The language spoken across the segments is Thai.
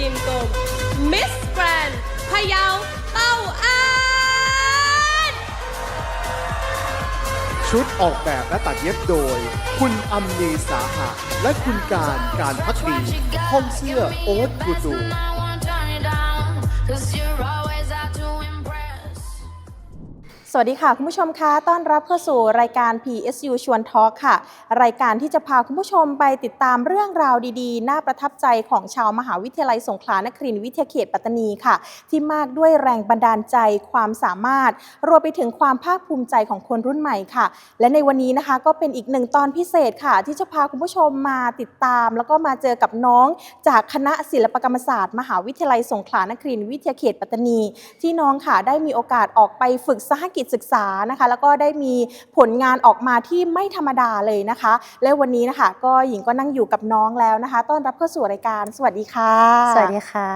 ยิมกลมมิสแกรนพะเยาเต้าอ้านชุดออกแบบและตัดเย็บโดย คุณอัมนีสาหะ และคุณการการพักดีห้องเสื้อโอ๊ตกูตู สวัสดีค่ะ คุณผู้ชมคะต้อนรับเข้าสู่รายการ PSU ชวนทอล์กค่ะ รายการที่จะพาคุณผู้ชมไปติดตามเรื่องราวดีๆ น่าประทับใจของชาวมหาวิทยาลัยสงขลานครินทร์วิทยาเขตปัตตานีค่ะ ที่มากด้วยแรงบันดาลใจความสามารถ รวมไปถึงความภาคภูมิใจของคนรุ่นใหม่ค่ะ และในวันนี้นะคะก็เป็นอีกหนึ่งตอนพิเศษค่ะ ที่จะพาคุณผู้ชมมาติดตาม แล้วก็มาเจอกับน้อง จากคณะศิลปกรรมศาสตร์ มหาวิทยาลัยสงขลานครินทร์วิทยาเขตปัตตานี ที่น้องค่ะได้มีโอกาสออกไปฝึกสหกิจศึกษานะคะ แล้วก็ได้มีผลงานออกมาที่ไม่ธรรมดาเลยนะคะ และวันนี้นะคะ ก็หญิงก็นั่งอยู่กับน้องแล้วนะคะ ต้อนรับเข้าสู่รายการ สวัสดีค่ะ สวัสดีค่ะ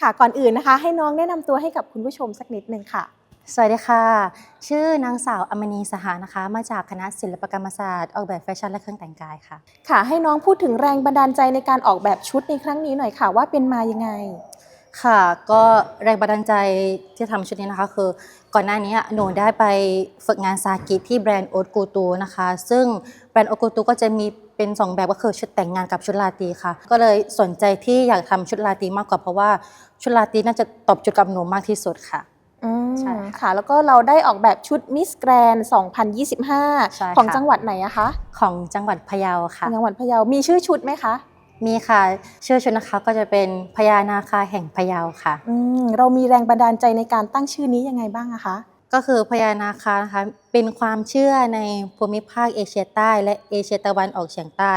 ค่ะ ก่อนอื่นนะคะ ให้น้องแนะนำตัวให้กับคุณผู้ชมสักนิดนึงค่ะสวัสดีค่ะ ชื่อนางสาวอมณีสหานะคะ มาจากคณะศิลปกรรมศาสตร์ออกแบบแฟชั่นและเครื่องแต่งกายค่ะ ค่ะ ให้น้องพูดถึงแรงบันดาลใจในการออกแบบชุดในครั้งนี้หน่อยค่ะ ว่าเป็นมายังไง ค่ะ ก็แรงบันดาลใจที่ทำชุดนี้นะคะ คือก่อนหน้านี้หนูได้ไปฝึกงานซากิที่แบรนด์โอ๊ตกูตูนะคะ ซึ่งแบรนด์โอ๊ตกูตูก็จะมีเป็นสองแบบก็คือชุดแต่งงานกับชุดลาตรีค่ะ ก็เลยสนใจที่อยากทำชุดลาตรีมากกว่าเพราะว่าชุดลาตรีน่าจะตอบโจทย์กับหนูมากที่สุดค่ะ อืมใช่ค่ะค่ะ แล้วก็เราได้ออกแบบชุดมิสแกรนใช่2025ค่ะของจังหวัดไหนอะคะของจังหวัดพะเยาค่ะ จังหวัดพะเยา มีชื่อชุดไหมคะ มีค่ะชื่อชุดนะคะก็จะเป็นพญานาคาแห่งพะเยาค่ะ อืมเรามีแรงบันดาลใจในการตั้งชื่อนี้ยังไงบ้างอะคะ ก็คือพญานาคานะคะเป็นความเชื่อในภูมิภาคเอเชียใต้ และเอเชียตะวันออกเฉียงใต้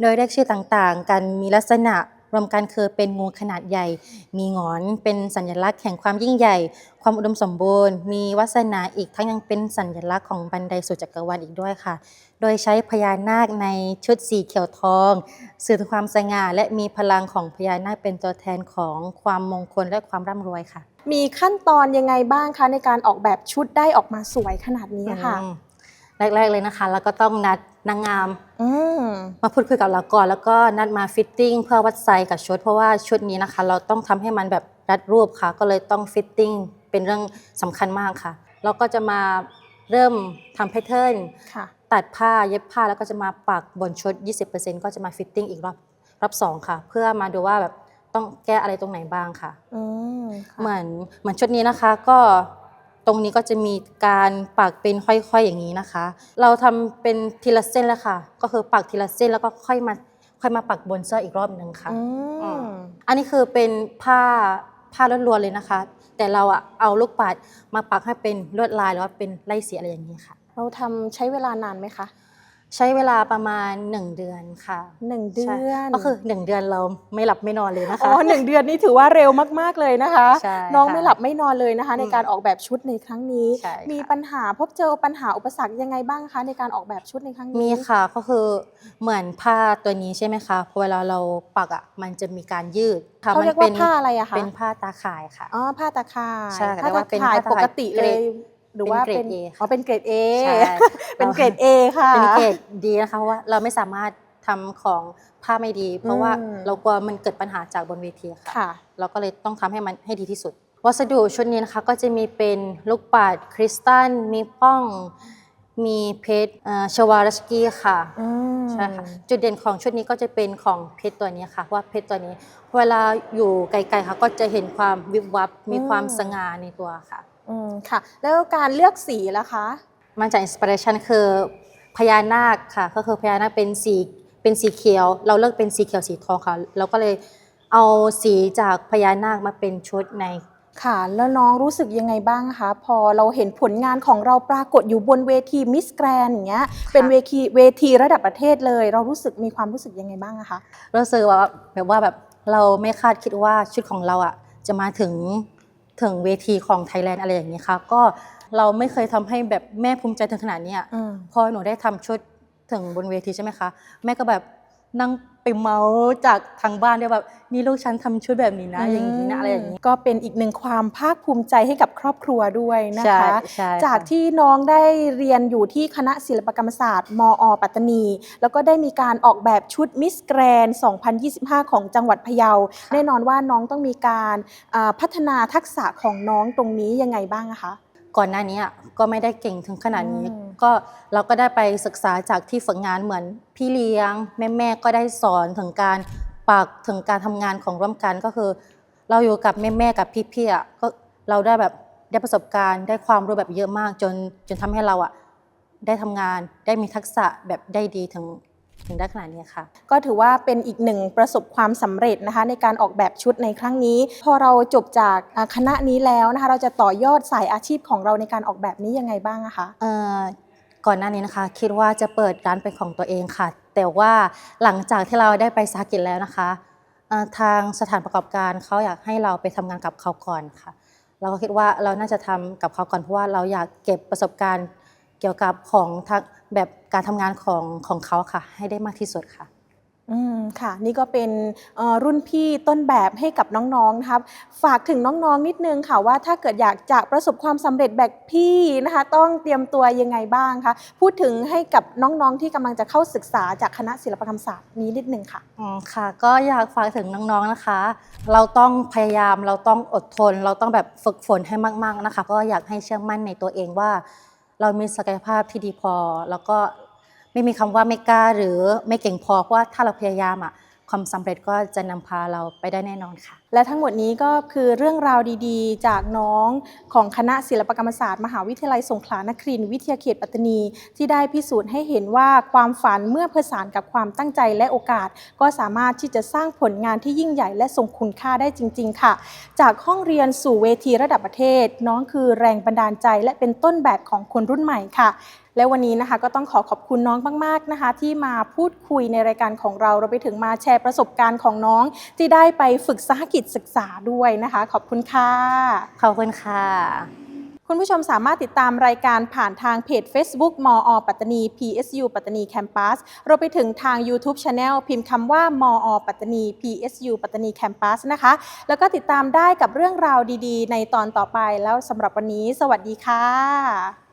โดยเรียกชื่อต่างๆ กันมีลักษณะ รวมกันคือเป็นงูขนาดใหญ่ มีหงอนเป็นสัญลักษณ์แห่งความยิ่งใหญ่ ความอุดมสมบูรณ์ มีวาสนาอีกทั้งยังเป็นสัญลักษณ์ของบันไดสู่จักรวาลอีกด้วยค่ะ โดยใช้พญานาคในชุดสีเขียวทอง สื่อถึงความสง่าและมีพลังของพญานาคเป็นตัวแทนของความมงคลและความร่ำรวยค่ะ มีขั้นตอนยังไงบ้างคะในการออกแบบชุดได้ออกมาสวยขนาดนี้ค่ะอืมแรกๆเลยนะคะ แล้วก็ต้องนัด นางงามอืมมาพูดคุยกับเราก่อน แล้วก็นัดมาฟิตติ้งเพื่อวัดไซส์กับชุด เพราะว่าชุดนี้นะคะ เราต้องทำให้มันแบบรัดรูปค่ะ ก็เลยต้องฟิตติ้งเป็นเรื่องสำคัญมากค่ะเราก็จะมาเริ่มทำแพทเทิร์นค่ะตัดผ้าเย็บผ้าแล้วก็จะมาปักบนชุด 20%ก็จะมาฟิตติ้งอีกรอบรอบสองค่ะ เพื่อมาดูว่าแบบต้องแก้อะไรตรงไหนบ้างค่ะอืมค่ะเหมือนเหมือนชุดนี้นะคะก็ ตรงนี้ก็จะมีการปักเป็นค่อยๆอย่างนี้นะคะ เราทำเป็นทีละเส้นแล้วค่ะ ก็คือปักทีละเส้นแล้วก็ค่อยมาค่อยมาปักบนเสื้ออีกรอบหนึ่งค่ะอือืมมอันนี้คือเป็นผ้าผ้าล้วนๆเลยนะคะ แต่เราอะเอาลูกปัดมาปักให้เป็นลวดลายหรือว่าเป็นไล่สีอะไรอย่างนี้ค่ะ เราทำใช้เวลานานไหมคะ ใช้เวลาประมาณ 1 เดือนค่ะหนึ่งเดืใช่อนก็คือ 1 เดือนเราไม่หลับไม่นอนเลยนะคะ อ๋อหนึ่งเดือนนี่ถือว่าเร็วมากๆเลยนะคะ ใช่น้องค่ะไม่หลับไม่นอนเลยนะคะ ในอืมการออกแบบชุดในครั้งนี้ ใช่ค่ะ มีปัญหาพบเจอปัญหาอุปสรรคยังไงบ้างคะ ในการออกแบบชุดในครั้งนี้ มีค่ะก็คือเหมือนผ้าตัวนี้ใช่ไหมคะพอเวลาเราปักอะมันจะมีการยืดค่ะเขาเรียกว่าผ้าอะไรอะคะ เป็นผ้าตาข่ายค่ะ อ๋อผ้าตาข่ายใช่ค่ะผ้าแต่ว่าตาเป็นข่ายผ้าตาปข่ายกติเลยเกรด หรือว่าเป็นเป็นเกรด A ค่ะอ๋อเป็นเกรด A ใช่เป็นเกรด A ค่ะ เป็นเกรดดีนะคะเพราะว่าเราไม่สามารถทำของผ้าไม่ดี เพราะว่าอืม เรากลัวมันเกิดปัญหาจากบนเวทีค่ะ ค่ะ เราก็เลยต้องทำให้มันให้ดีที่สุด วัสดุชุดนี้นะคะก็จะมีเป็นลูกปัดคริสตัลมีป้อง มีเพชรเอ่อชวารัสกี้ค่ะอืม ใช่ค่ะจุดเด่นของชุดนี้ก็จะเป็นของเพชรตัวนี้ค่ะว่าเพชรตัวนี้ เวลาอยู่ไกลๆค่ะก็จะเห็นความวิบวับมีความสง่าในตัวค่ะ อืมค่ะ แล้วการเลือกสีล่ะคะมันจากอินสปิเรชันคือพญานาคค่ะ ก็คือพญานาคเป็นสีเป็นสีเขียว เราเลือกเป็นสีเขียวสีทองค่ะ เราก็เลยเอาสีจากพญานาคมาเป็นชุดในค่ะ แล้วน้องรู้สึกยังไงบ้างคะ พอเราเห็นผลงานของเราปรากฏอยู่บนเวทีมิสแกรนอย่างเงี้ย เป็นเวทีเวทีระดับประเทศเลย เรารู้สึกมีความรู้สึกยังไงบ้างอะคะรู้สึกว่าแบบว่าแบบเราไม่คาดคิดว่าชุดของเราอะจะมาถึง ถึงเวทีของไทยแลนด์อะไรอย่างนี้ค่ะก็เราไม่เคยทำให้แบบแม่ภูมิใจถึงขนาดเนี้ยอืมพอหนูได้ทำชุดถึงบนเวทีใช่ไหมคะแม่ก็แบบ นั่งไปเมาส์จากทางบ้านด้วยแบบนี่ลูกฉันทำชุดแบบนี้นะ อย่างนี้นะอะไรอย่างนี้ก็เป็นอีกหนึ่งความภาคภูมิใจให้กับครอบครัวด้วยนะใช่คะใช่ค่ะจากที่น้องได้เรียนอยู่ที่คณะศิลปกรรมศาสตร์มอ ปัตตานี แล้วก็ได้มีการออกแบบชุดมิสแกรน2025 ของจังหวัดพะเยา แน่นอนว่าน้องต้องมีการอ่าพัฒนาทักษะของน้องตรงนี้ยังไงบ้างอะคะก่อนหน้านี้อะก็ไม่ได้เก่งถึงขนาดนี้อืม ก็เราก็ได้ไปศึกษาจากที่ฝึกงานเหมือนพี่เลี้ยง แม่แม่ๆก็ได้สอนถึงการปักถึงการทำงานของร่วมกันก็คือ เราอยู่กับแม่แม่ๆกับพี่ๆอะก็เราได้แบบได้ประสบการณ์ ได้ความรู้แบบเยอะมากจนจนทำให้เราอะได้ทำงานได้มีทักษะแบบได้ดีถึงถึงได้ขนาดนี้ค่ะ ก็ถือว่าเป็นอีกหนึ่งประสบความสำเร็จนะคะ ในการออกแบบชุดในครั้งนี้ พอเราจบจากอ่าคณะนี้แล้วนะคะ เราจะต่อยอดสายอาชีพของเราในการออกแบบนี้ยังไงบ้างอะคะเอ่อ ก่อนหน้านี้นะคะ คิดว่าจะเปิดร้านเป็นของตัวเองค่ะ แต่ว่าหลังจากที่เราได้ไปสาหกิจแล้วนะคะทางสถานประกอบการเขาอยากให้เราไปทำงานกับเขาก่อนค่ะ เราก็คิดว่าเราน่าจะทำกับเขาก่อนเพราะว่าเราอยากเก็บประสบการณ์เกี่ยวกับของทางแบบการทำงานของของเขาค่ะ ให้ได้มากที่สุดค่ะ อืมค่ะ นี่ก็เป็นเอ่อรุ่นพี่ต้นแบบให้กับน้องๆนะครับ ฝากถึงน้องๆนิดนึงค่ะว่าถ้าเกิดอยากจะประสบความสำเร็จแบบพี่นะคะ ต้องเตรียมตัวยังไงบ้างคะพูดถึงให้กับน้องๆที่กำลังจะเข้าศึกษาจากคณะศิลปกรรมศาสตร์นี้นิดนึงค่ะอืมค่ะ ก็อยากฝากถึงน้องๆนะคะ เราต้องพยายามเราต้องอดทน เราต้องแบบฝึกฝนให้มาก ๆนะคะ ก็อยากให้เชื่อมั่นในตัวเองว่า เรามีศักยภาพที่ดีพอ แล้วก็ ไม่มีคำว่าไม่กล้าหรือไม่เก่งพอเพราะว่าถ้าเราพยายามอะความสำเร็จก็จะนำพาเราไปได้แน่นอนค่ะ และทั้งหมดนี้ก็คือเรื่องราวดีๆ จากน้องของคณะศิลปกรรมศาสตร์ มหาวิทยาลัยสงขลานครินทร์วิทยาเขตปัตตานี ที่ได้พิสูจน์ให้เห็นว่าความฝันเมื่อผสานกับความตั้งใจและโอกาส ก็สามารถที่จะสร้างผลงานที่ยิ่งใหญ่และทรงคุณค่าได้จริง ๆ ค่ะ จากห้องเรียนสู่เวทีระดับประเทศ น้องคือแรงบันดาลใจ และเป็นต้นแบบของคนรุ่นใหม่ค่ะ และวันนี้นะคะก็ต้องขอขอบคุณน้องมากๆนะคะ ที่มาพูดคุยในรายการของเราเราไปถึงมาแชร์ประสบการณ์ของน้อง ที่ได้ไปฝึกสหกิจศึกษาด้วยนะคะ ขอบคุณค่ะขอบคุณค่ะคุณผู้ชมสามารถติดตามรายการผ่านทางเพจ Facebook มอ ปัตตานี PSU ปัตตานีแคมปัสเราไปถึงทาง YouTube Channel พิมพ์คำว่ามอ ปัตตานี PSU ปัตตานีแคมปัสนะคะ แล้วก็ติดตามได้กับเรื่องราวดีๆ ในตอนต่อไปแล้วสำหรับวันนี้ สวัสดีค่ะ